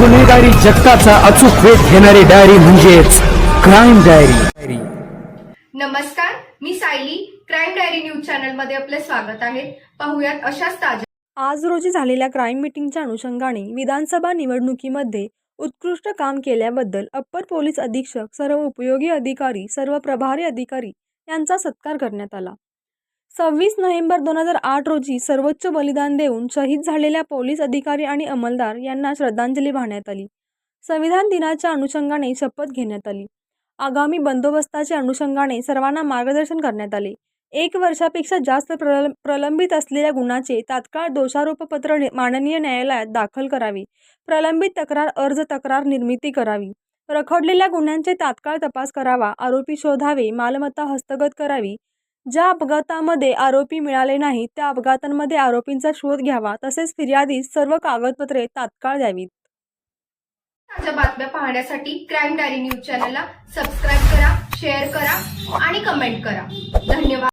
गुन्हेगारी जगताचा अचूक वेध घेणारी डायरी म्हणजेच क्राईम डायरी नमस्कार मी सायली. क्राईम डायरी न्यूज चॅनलमध्ये आपले स्वागत आहे. पाहुयात अशाच ताज्या आज रोजी झालेल्या क्राईम मीटिंगच्या अनुषंगाने विधानसभा निवडणुकीमध्ये उत्कृष्ट काम केल्याबद्दल अप्पर पोलीस अधीक्षक सर्व उपयोगी अधिकारी सर्व प्रभारी अधिकारी यांचा सत्कार करण्यात आला. सव्वीस नोव्हेंबर दोन हजार आठ रोजी सर्वोच्च बलिदान देऊन शहीद झालेल्या पोलीस अधिकारी आणि अंमलदार यांना श्रद्धांजली वाहण्यात आली. संविधान दिनाच्या अनुषंगाने शपथ घेण्यात आली. आगामी बंदोबस्ताच्या अनुषंगाने सर्वांना मार्गदर्शन करण्यात आले. एक वर्षापेक्षा जास्त प्रल प्रलंबित असलेल्या गुन्ह्याचे तात्काळ दोषारोपपत्र माननीय न्यायालयात दाखल करावे. प्रलंबित तक्रार अर्ज तक्रार निर्मिती करावी. रखडलेल्या गुन्ह्यांचे तात्काळ तपास करावा. आरोपी शोधावे. मालमत्ता हस्तगत करावी. ज्या अपघातामध्ये आरोपी मिळाले नाही त्या अपघातांमध्ये आरोपींचा शोध घ्यावा तसेच फिर्यादी सर्व कागदपत्रे तात्काळ द्यावीत. ताज्या बातम्या पाहण्यासाठी क्राईम डायरी न्यूज चॅनलला सबस्क्राईब करा शेअर करा आणि कमेंट करा. धन्यवाद.